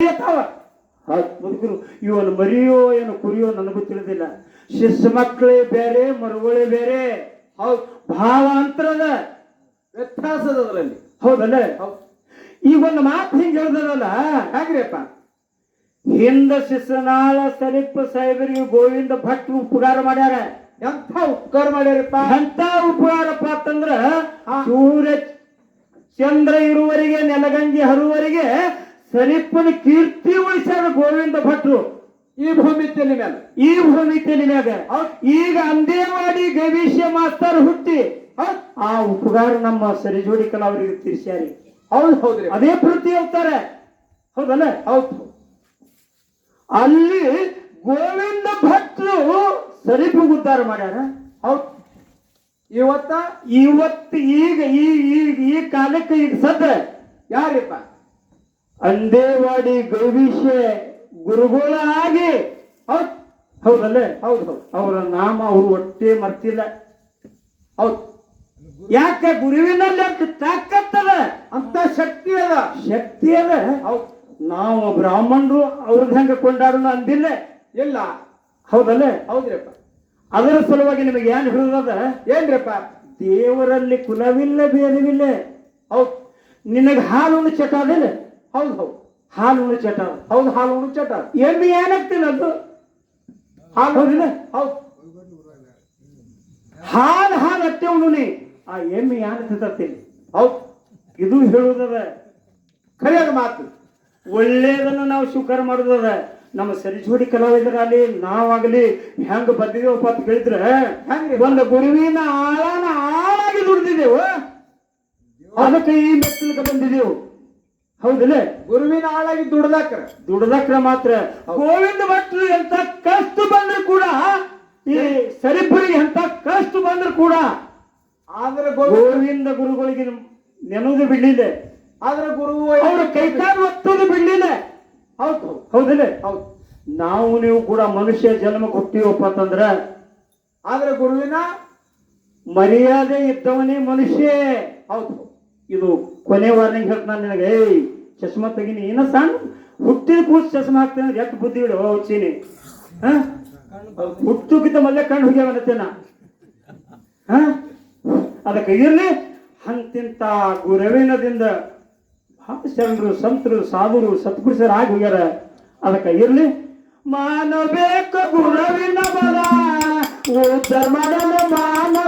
ಮುದುಕರು ಇವನು ಮರಿಯೋ ಏನು ಕುರಿಯೋ ನನಗೂ ತಿಳಿದಿಲ್ಲ. ಶಿಸ್ಸು ಮಕ್ಕಳೇ ಬೇರೆ ಮರುಗಳೇ ಬೇರೆ. ಹೌದು ಭಾವ ಅಂತರದ ವ್ಯತ್ಯಾಸದ ಅದರಲ್ಲಿ. ಹೌದಲ್ಲ? ಹೌದು. ಈಗ ಒಂದು ಮಾತು ಹಿಂಗೆ ಹೇಳ್ದಲ್ಲ ಹೇಗ್ರಿಪ್ಪ. ಹಿಂದ ಶಿಸ್ಸನಾಳ ಸಲಿಪ್ಪ ಸಾಹೇಬರಿಗೆ ಗೋವಿಂದ ಭಟ್ ಉಪಕಾರ ಮಾಡ್ಯಾರ. ಎಂಥ ಉಪಕಾರ ಮಾಡ್ಯಾರಪ್ಪ? ಎಂತ ಉಪಕಾರಪ್ಪ ಅಂತಂದ್ರ ಸೂರ್ಯ ಚಂದ್ರ ಇರುವರಿಗೆ ನೆಲಗಂಜಿ ಹರುವವರೆಗೆ ಸಲಿಪ್ಪನ ಕೀರ್ತಿ ಉಳಿಸ್ಯಾರ ಗೋವಿಂದ ಭಟ್ರು ಈ ಭೂಮಿ ತೆಲಿ ಮೇಲೆ ಈ ಭೂಮಿ ತೆಲಿಮ್ಯಾಗ ಈಗ ಅಂದೇವಾಡಿ ಗವಿಷ್ಯ ಮಾಸ್ತರ್ ಹುಟ್ಟಿ. ಆ ಉಪಕಾರ ನಮ್ಮ ಸರಿ ಸರಿಜೋಡಿ ಕಲಾವರಿಗೆ ತೀರ್ಸ್ಯಾರಿ ಹೌದು ಹೌದ್ರಿ ಅದೇ ಪ್ರತಿ ಹೋಗ್ತಾರೆ ಹೌದಲ್ಲ? ಹೌದು. ಅಲ್ಲಿ ಗೋವಿಂದ ಭಟ್ರು ಸರಿಪು ಉದ್ಧಾರ ಮಾಡ್ಯಾರ. ಹೌದು. ಇವತ್ತ? ಇವತ್ತು ಈಗ ಈ ಈ- ಈ ಕಾಲಕ್ಕೆ ಈಗ ಸದ್ದ. ಯಾರಿಪ್ಪ? ಅಂದೇವಾಡಿ ಗವಿಷೆ ಗುರುಗಳ ಆಗಿ. ಹೌದ್ ಹೌದಲ್ಲ ಹೌದು ಹೌದು. ಅವರ ನಾಮ ಅವರು ಒಟ್ಟೇ ಮರ್ತಿಲ್ಲ. ಹೌದು. ಯಾಕೆ ಗುರುವಿನಲ್ಲಿ ತಾಕತ್ತದ ಅಂತ ಶಕ್ತಿ ಅದ. ಶಕ್ತಿ ಅದ? ಹೌದು. ನಾವು ಬ್ರಾಹ್ಮಣರು ಅವ್ರದ್ದು ಹೆಂಗ ಕೊಂಡಾಡೋಣ ಅಂದಿಲ್ಲ. ಇಲ್ಲ. ಹೌದಲ್ಲೇ ಹೌದ್ರಪ್ಪ. ಅದರ ಸಲುವಾಗಿ ನಿಮಗೆ ಏನ್ ಹೇಳೋದ ಏನ್ರಪ್ಪ? ದೇವರಲ್ಲಿ ಕುಲವಿಲ್ಲ ಬೇದವಿಲ್ಲ ಹೌದು. ನಿನಗೆ ಹಾಲು ಚಟಾದಿಲ್ಲ ಹೌದು ಹೌದು. ಹಾಲು ಉಣ್ಣು ಚಟ ಹೌದು ಹಾಲು ಉಣ್ಣು ಚಟ ಎಮ್ಮೆ ಏನಾಗ್ತಿಲ್ಲ ಅದು? ಹಾಲು ಹೌದಿಲ್ಲ? ಹೌದು. ಹಾಲು ಹಾಲು ಅತ್ತೆ ಉಣ್ಣುನಿ ಆ ಎಮ್ಮೆ ಯಾನಕ್ಕೆ ತಿಂತೀನಿ ಹೌದು. ಇದು ಹೇಳುದದ ಕರೆಯದ ಮಾತು. ಒಳ್ಳೇದನ್ನು ನಾವು ಸ್ವೀಕಾರ ಮಾಡುದದ ನಮ್ಮ ಸರಿಜೋಡಿ ಕಲಾವಿದರಾಗಲಿ ನಾವಾಗಲಿ ಹೆಂಗ ಬಂದಿದೇವಪ್ಪ ಅಂತ ಕೇಳಿದ್ರೆ? ಒಂದು ಗುರುವಿನ ಆಳನ ಆಳಾಗಿ ದುಡ್ದಿದ್ದೇವು. ಅದಕ್ಕೆ ಈ ಮೆತ್ತಲಕ್ಕೆ ಬಂದಿದ್ದೇವು. ಹೌದಿಲ್ಲ? ಗುರುವಿನ ಆಳಾಗಿ ದುಡ್ದಾಕ್ರ. ದುಡ್ದಕ್ರ ಮಾತ್ರ. ಗೋವಿಂದ ಭಟ್ರು ಎಂತ ಕಷ್ಟ ಬಂದ್ರು ಕೂಡ ಈ ಸರಿಪುರಿಗೆ ಎಂತ ಕಷ್ಟ ಬಂದ್ರು ಕೂಡ ಆದ್ರೆ ಗೋವಿಂದ ಗುರುಗಳಿಗೆ ನೆನದು ಬಿಡ್ಲಿಲ್ಲ. ಆದ್ರೆ ಗುರು ಅವರು ಕೈಕಾಲು ಒತ್ತೋದು ಬಿಡ್ಲಿಲ್ಲ. ಹೌದು ಹೌದು. ಹೌದಿಲ್ಲ? ಹೌದು. ನಾವು ನೀವು ಕೂಡ ಮನುಷ್ಯ ಜನ್ಮ ಕೊಟ್ಟಿವಪ್ಪ ಅಂತಂದ್ರ ಆದ್ರೆ ಗುರುವಿನ ಮರ್ಯಾದೆ ಇದ್ದವನೇ ಮನುಷ್ಯ. ಹೌದು. ಇದು ಕೊನೆ ವಾರ್ನಿಂಗ್ ಹೇಳ್ತ ನಾನು ನಿನಗೆ, ಏಯ್ ಚಶ್ಮಾ ತೆಗಿನಿ ಏನ ಸಣ್ಣ ಹುಟ್ಟಿದ ಕೂಸ್ ಚಶ್ಮಾ ಹಾಕ್ತೇನೆ ಅಂದ್ರೆ ಎಷ್ಟು ಬುದ್ಧಿ ಹೇಳು ಹಚ್ಚಿನಿ. ಹುಟ್ಟುಕಿಂತ ಮೊದಲೇ ಕಣ್ಣು ಹೋಗ್ಯಾವತ್ತೆ ನಾ. ಹಾ? ಅದಕ್ಕೆ ಇರ್ಲಿ ಅಂತಿಂತ ಗುರುವಿನದಿಂದ ಬಹಳ ಶರಣರು ಸಂತರು, ಸಾಧುರು, ಸತ್ಪುರುಷರು ಆಗಿ ಹೋಗ್ಯಾರ. ಅದಕ್ಕೆ ಇರ್ಲಿ, ಮಾನಬೇಕು ಗುರುವಿನ ಬಲ, ಓ ಧರ್ಮದ ಮಾನವ